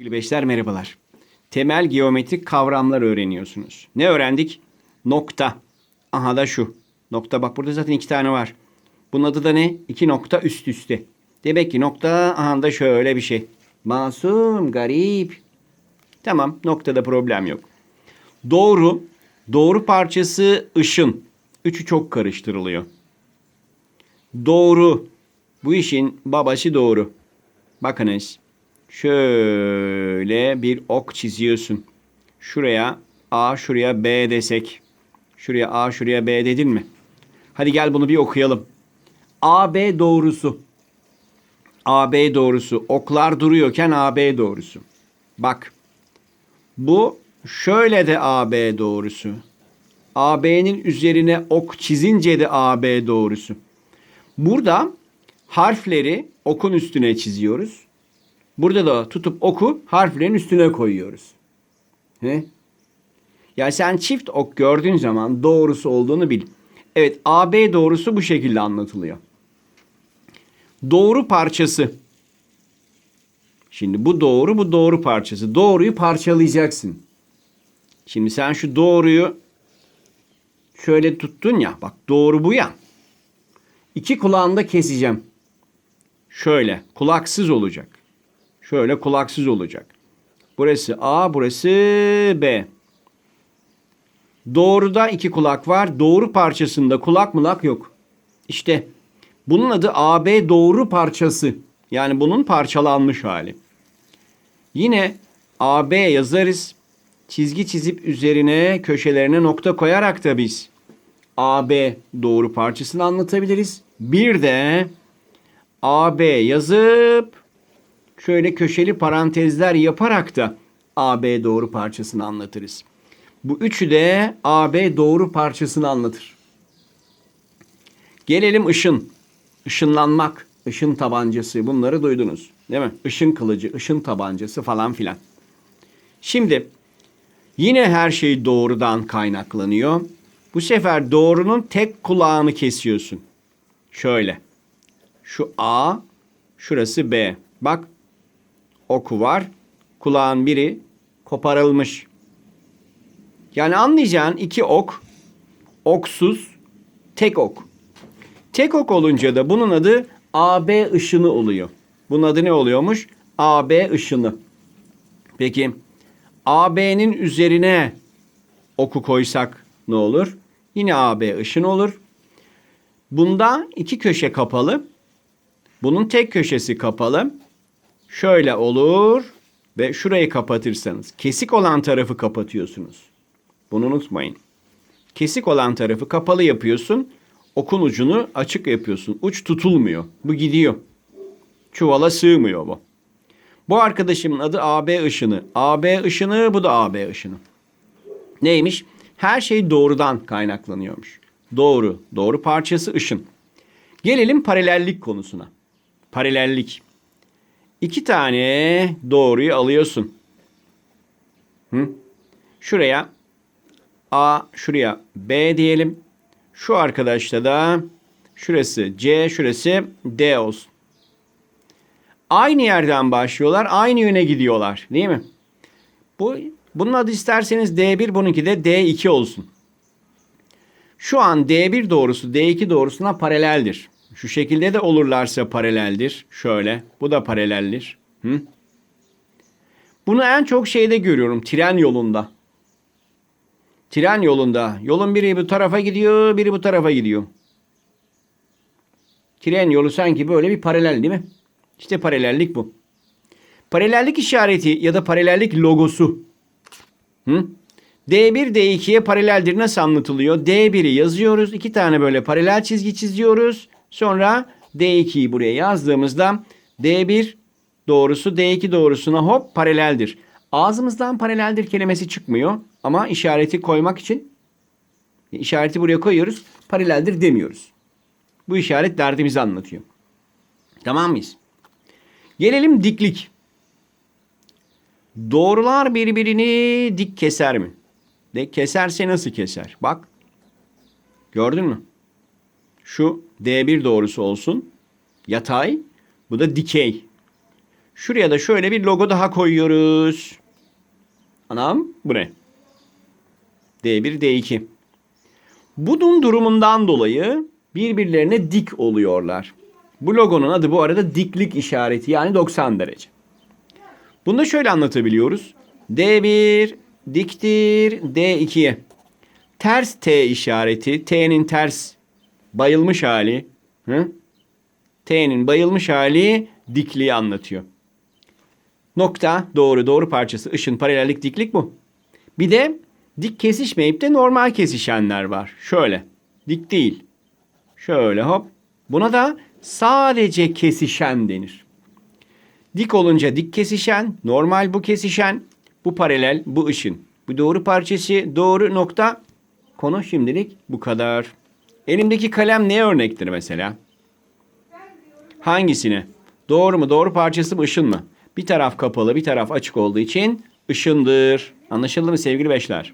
Beşler merhabalar. Temel geometrik kavramlar öğreniyorsunuz. Ne öğrendik? Nokta. Aha da şu. Nokta bak burada zaten iki tane var. Bunun adı da ne? İki nokta üst üste. Demek ki nokta aha da şöyle bir şey. Masum, garip. Tamam noktada problem yok. Doğru. Doğru parçası ışın. Üçü çok karıştırılıyor. Doğru. Bu işin babası doğru. Bakınız. Şöyle bir ok çiziyorsun. Şuraya A, şuraya B desek. Şuraya A, şuraya B dedin mi? Hadi gel bunu bir okuyalım. AB doğrusu. AB doğrusu. Oklar duruyorken AB doğrusu. Bak. Bu şöyle de AB doğrusu. AB'nin üzerine ok çizince de AB doğrusu. Burada harfleri okun üstüne çiziyoruz. Burada da tutup oku harflerin üstüne koyuyoruz. He? Ya sen çift ok gördüğün zaman doğrusu olduğunu bil. Evet AB doğrusu bu şekilde anlatılıyor. Doğru parçası. Şimdi bu doğru bu doğru parçası. Doğruyu parçalayacaksın. Şimdi sen şu doğruyu şöyle tuttun ya. Bak doğru bu ya. İki kulağını da keseceğim. Şöyle kulaksız olacak. Şöyle kulaksız olacak. Burası A, burası B. Doğruda iki kulak var. Doğru parçasında kulak mılak yok. İşte bunun adı AB doğru parçası. Yani bunun parçalanmış hali. Yine AB yazarız. Çizgi çizip üzerine köşelerine nokta koyarak da biz AB doğru parçasını anlatabiliriz. Bir de AB yazıp şöyle köşeli parantezler yaparak da AB doğru parçasını anlatırız. Bu üçü de AB doğru parçasını anlatır. Gelelim ışın. Işınlanmak, ışın tabancası bunları duydunuz. Değil mi? Işın kılıcı, ışın tabancası falan filan. Şimdi yine her şey doğrudan kaynaklanıyor. Bu sefer doğrunun tek kulağını kesiyorsun. Şöyle. Şu A, şurası B. Bak oku var. Kulağın biri koparılmış. Yani anlayacağın iki ok, oksuz, tek ok. Tek ok olunca da bunun adı AB ışını oluyor. Bunun adı ne oluyormuş? AB ışını. Peki AB'nin üzerine oku koysak ne olur? Yine AB ışın olur. Bunda iki köşe kapalı. Bunun tek köşesi kapalı. Şöyle olur ve şurayı kapatırsanız kesik olan tarafı kapatıyorsunuz. Bunu unutmayın. Kesik olan tarafı kapalı yapıyorsun. Okun ucunu açık yapıyorsun. Uç tutulmuyor. Bu gidiyor. Çuvala sığmıyor bu. Bu arkadaşımın adı AB ışını. AB ışını bu da AB ışını. Neymiş? Her şey doğrudan kaynaklanıyormuş. Doğru. Doğru parçası ışın. Gelelim paralellik konusuna. Paralellik. İki tane doğruyu alıyorsun. Hı? Şuraya A, şuraya B diyelim. Şu arkadaşta da şurası C, şurası D olsun. Aynı yerden başlıyorlar, aynı yöne gidiyorlar, değil mi? Bu bunun adı isterseniz D1, bununki de D2 olsun. Şu an D1 doğrusu D2 doğrusuna paraleldir. Şu şekilde de olurlarsa paraleldir. Şöyle. Bu da paraleldir. Hı? Bunu en çok şeyde görüyorum. Tren yolunda. Tren yolunda. Yolun biri bu tarafa gidiyor, biri bu tarafa gidiyor. Tren yolu sanki böyle bir paralel değil mi? İşte paralellik bu. Paralellik işareti ya da paralellik logosu. Hı? D1 D2'ye paraleldir nasıl anlatılıyor? D1'i yazıyoruz. iki tane böyle paralel çizgi çiziyoruz. Sonra D2'yi buraya yazdığımızda D1 doğrusu D2 doğrusuna hop paraleldir. Ağzımızdan paraleldir kelimesi çıkmıyor ama işareti koymak için işareti buraya koyuyoruz. Paraleldir demiyoruz. Bu işaret derdimizi anlatıyor. Tamam mıyız? Gelelim diklik. Doğrular birbirini dik keser mi? De keserse nasıl keser? Bak. Gördün mü? Şu D1 doğrusu olsun. Yatay. Bu da dikey. Şuraya da şöyle bir logo daha koyuyoruz. Anam bu ne? D1, D2. Bunun durumundan dolayı birbirlerine dik oluyorlar. Bu logonun adı bu arada diklik işareti yani 90 derece. Bunu da şöyle anlatabiliyoruz. D1 diktir D2'ye. Ters T işareti, T'nin ters bayılmış hali, hı? T'nin bayılmış hali dikliği anlatıyor. Nokta doğru doğru parçası ışın paralellik diklik bu. Bir de dik kesişmeyip de normal kesişenler var. Şöyle dik değil. Şöyle hop. Buna da sadece kesişen denir. Dik olunca dik kesişen, normal bu kesişen, bu paralel, bu ışın. Bu doğru parçası, doğru nokta. Konu şimdilik bu kadar. Elimdeki kalem neye örnektir mesela? Hangisine? Doğru mu? Doğru parçası mı? ışın mı? Bir taraf kapalı, bir taraf açık olduğu için ışındır. Anlaşıldı mı sevgili beşler?